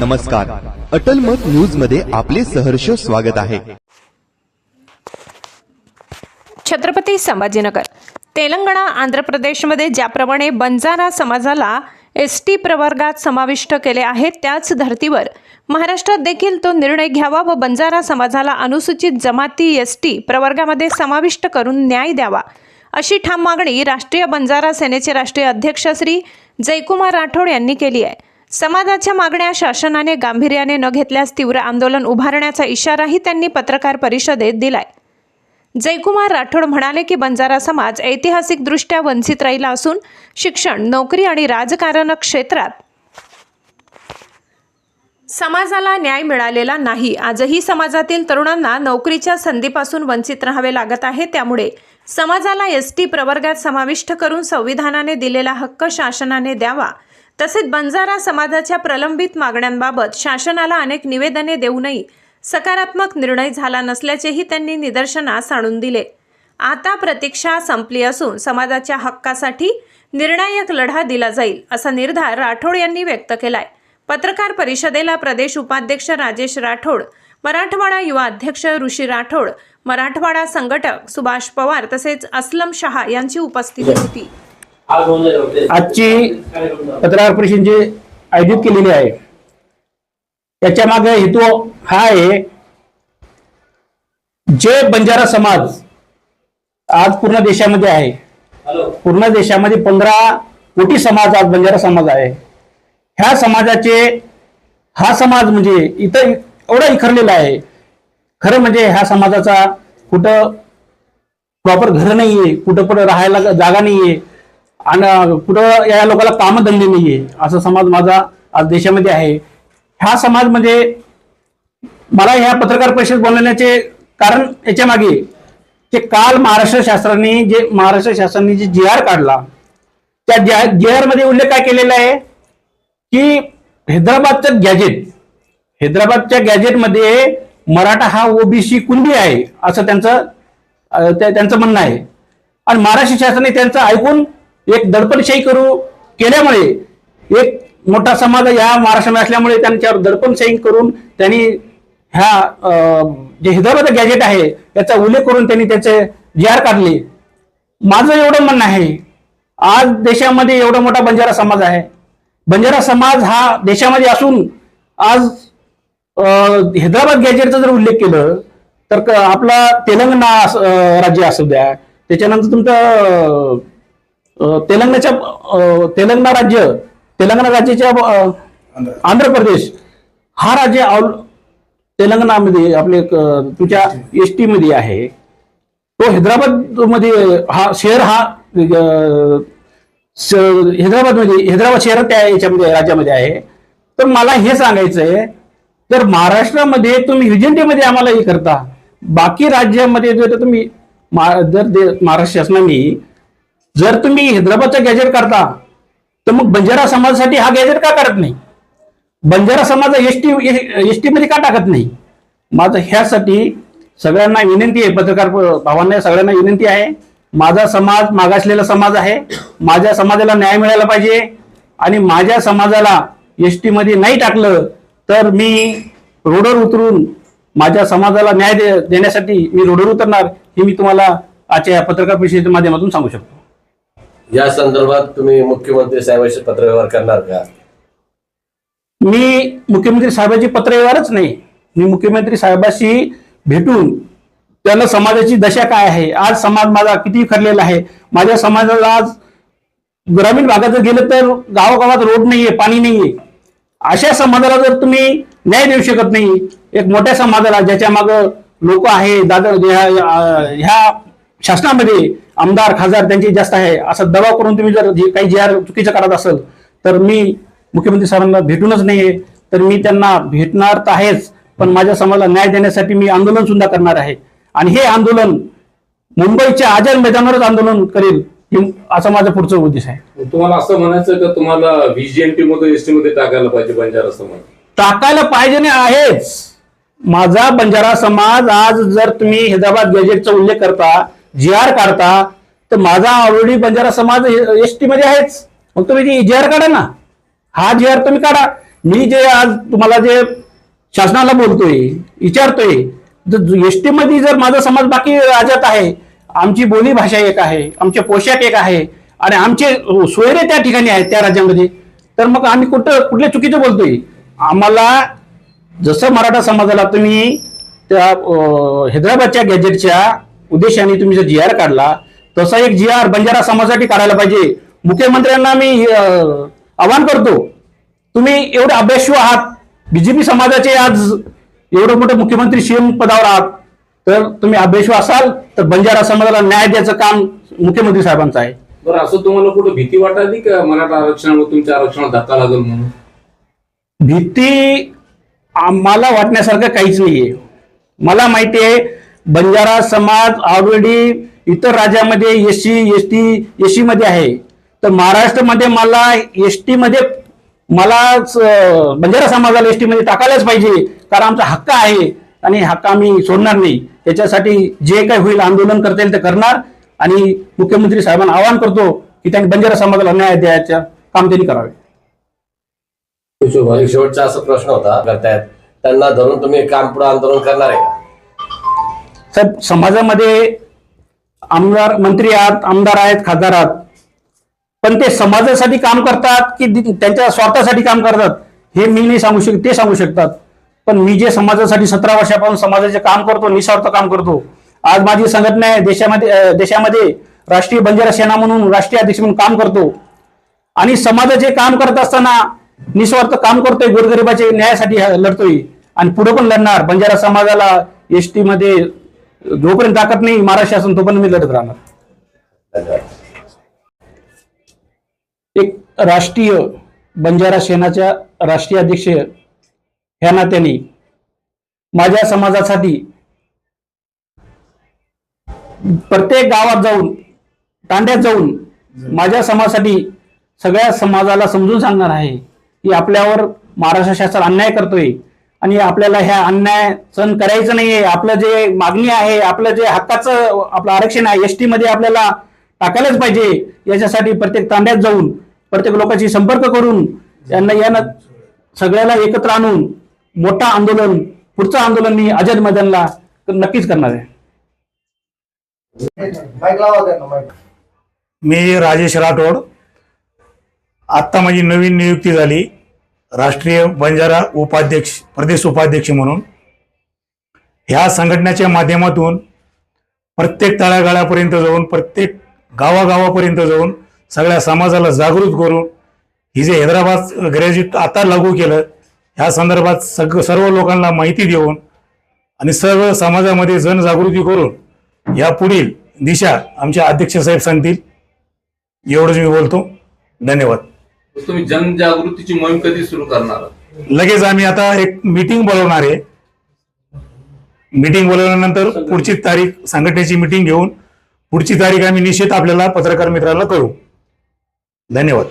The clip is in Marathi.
नमस्कार. अटल मत न्यूजमध्ये आपले सहर्ष स्वागत आहे. छत्रपती संभाजीनगर. तेलंगणा आंध्र प्रदेशमध्ये ज्याप्रमाणे बंजारा समाजाला एस टी प्रवर्गात समाविष्ट केले आहे त्याच धर्तीवर महाराष्ट्रात देखील तो निर्णय घ्यावा व बंजारा समाजाला अनुसूचित जमाती एस टी प्रवर्गामध्ये समाविष्ट करून न्याय द्यावा. अशी ठाम मागणी राष्ट्रीय बंजारा सेनेचे राष्ट्रीय अध्यक्ष श्री जयकुमार राठोड यांनी केली आहे. समाजाच्या मागण्या शासनाने गांभीर्याने न घेतल्यास तीव्र आंदोलन उभारण्याचा इशाराही त्यांनी पत्रकार परिषदेत दिलाय. जयकुमार राठोड म्हणाले की बंजारा समाज ऐतिहासिकदृष्ट्या वंचित राहिला असून शिक्षण नोकरी आणि राजकारण क्षेत्रात समाजाला न्याय मिळालेला नाही. आजही समाजातील तरुणांना नोकरीच्या संधीपासून वंचित राहावे लागत आहे. त्यामुळे समाजाला एस टी प्रवर्गात समाविष्ट करून संविधानाने दिलेला हक्क शासनाने द्यावा. तसेच बंजारा समाजाच्या प्रलंबित मागण्यांबाबत शासनाला अनेक निवेदने देऊनही सकारात्मक निर्णय झाला नसल्याचेही त्यांनी निदर्शनास आणून दिले. आता प्रतीक्षा संपली असून समाजाच्या हक्कासाठी निर्णायक लढा दिला जाईल असा निर्धार राठोड यांनी व्यक्त केलाय. पत्रकार परिषदेला प्रदेश उपाध्यक्ष राजेश राठोड मराठवाडा युवा अध्यक्ष ऋषी राठोड मराठवाडा संघटक सुभाष पवार तसेच असलम शहा यांची उपस्थिती होती. आजची पत्रकार परिषद जे आयोजित केलेली आहे त्याच्यामागे हेतू हा आहे जे बंजारा समाज आज पूर्ण देशामध्ये आहे पूर्ण देशामध्ये पंधरा कोटी समाज आज बंजारा समाज आहे. ह्या समाजाचे हा समाज म्हणजे इथं एवढा इखरलेला आहे. खरं म्हणजे ह्या समाजाचा कुठं प्रॉपर घर नाहीये कुठं पण राहायला जागा नाहीये. आणि कुठं या लोकांना कामधंदे नाहीये. असा समाज माझा आज देशामध्ये आहे. ह्या समाज म्हणजे मला ह्या पत्रकार परिषद बोलण्याचे कारण याच्या मागे ते काल महाराष्ट्र शासनाने जे महाराष्ट्र शासनाने जे जी आर काढला त्या जी आरमध्ये उल्लेख काय केलेला आहे? की हैदराबादचं गॅजेट हैदराबादच्या गॅजेटमध्ये मराठा हा ओबीसी कुणबी आहे? असं त्यांचं त्यांचं म्हणणं आहे. आणि महाराष्ट्र शासनाने त्यांचं ऐकून एक दडपणशाही करू केल्यामुळे एक मोठा समाज या महाराष्ट्रामध्ये असल्यामुळे त्यांच्यावर दडपणशाही करून त्यांनी ह्या जे हैदराबाद गॅजेट आहे त्याचा उल्लेख करून त्यांनी त्याचे जी आर काढले. माझं एवढं म्हणणं आहे आज देशामध्ये एवढा मोठा बंजारा समाज आहे. बंजारा समाज हा देशामध्ये असून आज हैदराबाद गॅजेटचा जर उल्लेख केलं तर आपला तेलंगणा राज्य असू द्या त्याच्यानंतर तुमचं तेलंगणाच्या तेलंगणा राज्य तेलंगणा राज्याच्या आंध्र प्रदेश हा राज्य तेलंगणामध्ये आपले तुझ्या एस टी मध्ये आहे. तो हैदराबादमध्ये हा शहर हा हैदराबादमध्ये हैदराबादमध्ये हैदराबाद शहर त्या याच्यामध्ये राज्यामध्ये आहे. तर मला हे सांगायचं आहे तर महाराष्ट्रामध्ये तुम्ही युजेंटीमध्ये आम्हाला हे करता बाकी राज्यामध्ये जर तुम्ही जर दे- महाराष्ट्र शासनाने जर तुम्ही हैदराबादचं गॅजेट करता तर मग बंजारा समाजासाठी हा गॅजेट का करत नाही? बंजारा समाज एसटी टी एस टी मध्ये का टाकत नाही? माझं ह्यासाठी सगळ्यांना विनंती आहे पत्रकार भावांना सगळ्यांना विनंती आहे. माझा समाज मागासलेला समाज आहे. माझ्या समाजाला न्याय मिळाला पाहिजे. आणि माझ्या समाजाला एस टी मध्ये नाही टाकलं तर मी रोडवर उतरून माझ्या समाजाला न्याय दे- देण्यासाठी मी रोडवर उतरणार हे मी तुम्हाला आजच्या पत्रकार परिषदेच्या माध्यमातून सांगू शकतो. या संदर्भात तुम्ही मुख्यमंत्री साहेबांशी पत्रव्यवहार करणार का? मी मुख्यमंत्री साहेबांची पत्रव्यवहारच नाही. मी मुख्यमंत्री साहेबांशी भेटून त्यांना समाजाची दशा काय आहे? आज समाज माझा किती खरलेला आहे? माझ्या समाजाला आज ग्रामीण भागात जर गेलं तर गावागावात रोड नाहीये पाणी नाहीये. अशा समाजाला जर तुम्ही न्याय देऊ शकत नाही एक मोठ्या समाजाला ज्याच्या माग लोक आहे दादा ह्या शासनामध्ये आमदार खासदार त्यांची जास्त आहे. असा दबाव करून तुम्ही जर जे काही जे आर चुकीचं करत असेल तर मी मुख्यमंत्री साहेबांना भेटूनच नाहीये. तर मी त्यांना भेटणार तर आहेच पण माझ्या समाजाला न्याय देण्यासाठी मी आंदोलन सुद्धा करणार आहे. आणि हे आंदोलन मुंबईच्या आझाद मैदानावरच आंदोलन करेल असं माझं पुढचं उद्देश आहे. तुम्हाला असं म्हणायचं का तुम्हाला व्हीजीएनटी मध्ये एसटी मध्ये टाकायला पाहिजे बंजारा समाज? टाकायला पाहिजे नाही आहेच. माझा बंजारा समाज आज जर तुम्ही हैदराबाद गॅजेटचा उल्लेख करता जी आर काढता तर माझा ऑलरेडी बंजारा समाज एस टी मध्ये आहेच. मग तुम्ही जी आर काढा ना हा जी आर तुम्ही काढा. मी जे आज तुम्हाला जे शासनाला बोलतोय विचारतोय एस टी मध्ये जर माझा समाज बाकी राज्यात आहे आमची बोली भाषा एक आहे आमचे पोशाख एक आहे आणि आमचे सोयरे त्या ठिकाणी आहेत त्या राज्यामध्ये तर मग आम्ही कुठं कुठल्या चुकीचं बोलतोय? आम्हाला जसं मराठा समाजाला तुम्ही त्या हैदराबादच्या गॅजेटच्या उद्देशाने तुम्ही जर जी आर काढला तसा एक जी आर बंजारा समाजासाठी काढायला पाहिजे. मुख्यमंत्र्यांना मी आवाहन करतो तुम्ही एवढे अभ्यासू आहात. बीजेपी समाजाचे आज एवढं मोठं मुख्यमंत्री सीएम पदावर आहात. तर तुम्ही अभ्यासू असाल तर बंजारा समाजाला न्याय द्यायचं काम मुख्यमंत्री साहेबांचं आहे. बरं असं तुम्हाला कुठं भीती वाटाली का मराठा आरक्षणामुळे तुमच्या आरक्षणाला धक्का लागेल म्हणून? भीती आम्हाला वाटण्यासारखं काहीच नाहीये. मला माहिती आहे बंजारा समाज ऑलरेडी इतर राज्यामध्ये S C S T S सीमध्ये आहे. तर महाराष्ट्रामध्ये मला एस टीमध्ये मला बंजारा समाजाला एस टीमध्ये टाकायलाच पाहिजे कारण आमचा हक्क आहे आणि हक्क आम्ही सोडणार नाही. त्याच्यासाठी जे काही होईल आंदोलन करता येईल ते करणार. आणि मुख्यमंत्री साहेबांना आवाहन करतो की त्यांनी बंजारा समाजाला न्याय द्यायचं काम त्यांनी करावे. शेवटचा असा प्रश्न होता करतायत. त्यांना धरून तुम्ही काम पुढे आंदोलन करणार आहे का? साहेब समाजामध्ये आमदार मंत्री आहात आमदार आहेत खासदार आहात. पण ते समाजासाठी काम करतात की त्यांच्या स्वार्थासाठी काम करतात? हे मी नाही सांगू शक ते सांगू शकतात. पण मी जे समाजासाठी सतरा वर्षापासून समाजाचे काम करतो निस्वार्थ काम करतो. आज माझी संघटना आहे देशामध्ये देशामध्ये राष्ट्रीय बंजारा सेना म्हणून राष्ट्रीय अध्यक्ष म्हणून काम करतो. आणि समाजाचे काम करत असताना निस्वार्थ काम करतोय गोरगरिबाचे न्यायासाठी लढतोय. आणि पुढे पण लढणार. बंजारा समाजाला एस जोपर्यंत ताकद नाही महाराष्ट्र शासन तोपर्यंत मी लढत राहणार. एक राष्ट्रीय बंजारा सेनाच्या राष्ट्रीय अध्यक्ष ह्या नात्याने माझ्या समाजासाठी प्रत्येक गावात जाऊन तांड्यात जाऊन माझ्या समाजासाठी सगळ्या समाजाला समजून सांगणार आहे की आपल्यावर महाराष्ट्र शासन अन्याय करतोय. आणि आपल्याला ह्या अन्याय सहन करायचं नाहीये. आपलं जे मागणी आहे आपलं जे हक्काचं आपलं आरक्षण आहे एसमध्ये आपल्याला टाकायलाच पाहिजे. याच्यासाठी प्रत्येक तांड्यात जाऊन प्रत्येक लोकांशी संपर्क करून यांना यांना सगळ्याला एकत्र आणून मोठा आंदोलन पुढचं आंदोलन मी आझाद मैदानला नक्कीच करणार आहे. मी राजेश राठोड. आत्ता माझी नवीन नियुक्ती झाली. राष्ट्रीय बंजारा उपाध्यक्ष प्रदेश उपाध्यक्ष म्हणून. ह्या संघटनेच्या माध्यमातून प्रत्येक तळागाळापर्यंत जाऊन प्रत्येक गावागावापर्यंत जाऊन सगळ्या समाजाला जागृत करून ही जे हैदराबाद ग्रॅज्युएट आता लागू केलं ह्या संदर्भात सग सर्व लोकांना माहिती देऊन आणि सर्व समाजामध्ये जनजागृती करून या पुढील दिशा आमच्या अध्यक्ष साहेब सांगतील. एवढंच मी बोलतो. धन्यवाद. तुम्ही जनजागृतीची मोहीम कधी सुरू करणार? लगेच आम्ही आता एक मीटिंग बोलवणार आहे. मीटिंग बोलवल्यानंतर पुढची तारीख संघटनेची मीटिंग घेऊन पुढची तारीख आम्ही निश्चित आपल्याला पत्रकार मित्राला कळू धन्यवाद.